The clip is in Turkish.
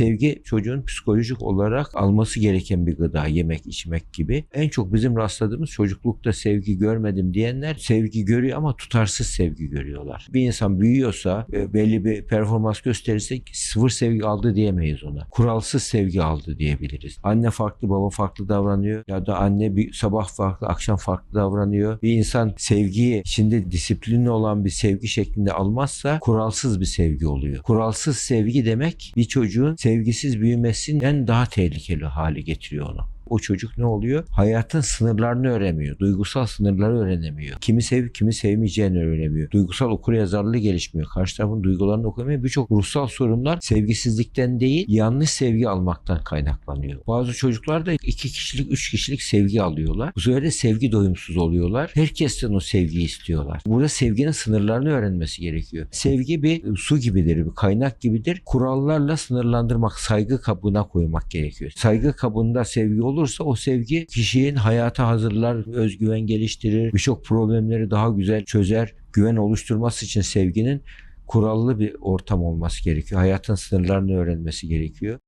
sevgi çocuğun psikolojik olarak alması gereken bir gıda, yemek, içmek gibi. En çok bizim rastladığımız çocuklukta sevgi görmedim diyenler sevgi görüyor ama tutarsız sevgi görüyorlar. Bir insan büyüyorsa, e, belli bir performans gösterirse sıfır sevgi aldı diyemeyiz ona. Kuralsız sevgi aldı diyebiliriz. Anne farklı, baba farklı davranıyor ya da anne bir sabah farklı, akşam farklı davranıyor. Bir insan sevgiyi şimdi disiplinli olan bir sevgi şeklinde almazsa kuralsız bir sevgi oluyor. Kuralsız sevgi demek bir çocuğun sevgisiz büyümesinden daha tehlikeli hale getiriyor onu. O çocuk ne oluyor? Hayatın sınırlarını öğrenemiyor. Duygusal sınırları öğrenemiyor. Kimi sevip kimi sevmeyeceğini öğrenemiyor. Duygusal okuryazarlığı gelişmiyor. Karşı tarafın duygularını okuyamıyor. Birçok ruhsal sorunlar sevgisizlikten değil yanlış sevgi almaktan kaynaklanıyor. Bazı çocuklar da iki kişilik, üç kişilik sevgi alıyorlar. Bu sefer de sevgi doyumsuz oluyorlar. Herkesten o sevgiyi istiyorlar. Burada sevginin sınırlarını öğrenmesi gerekiyor. Sevgi bir su gibidir, bir kaynak gibidir. Kurallarla sınırlandırmak, saygı kabına koymak gerekiyor. Saygı kabında sevgi olursa o sevgi kişinin hayata hazırlar, özgüven geliştirir, birçok problemleri daha güzel çözer. Güven oluşturması için sevginin kurallı bir ortam olması gerekiyor. Hayatın sınırlarını öğrenmesi gerekiyor.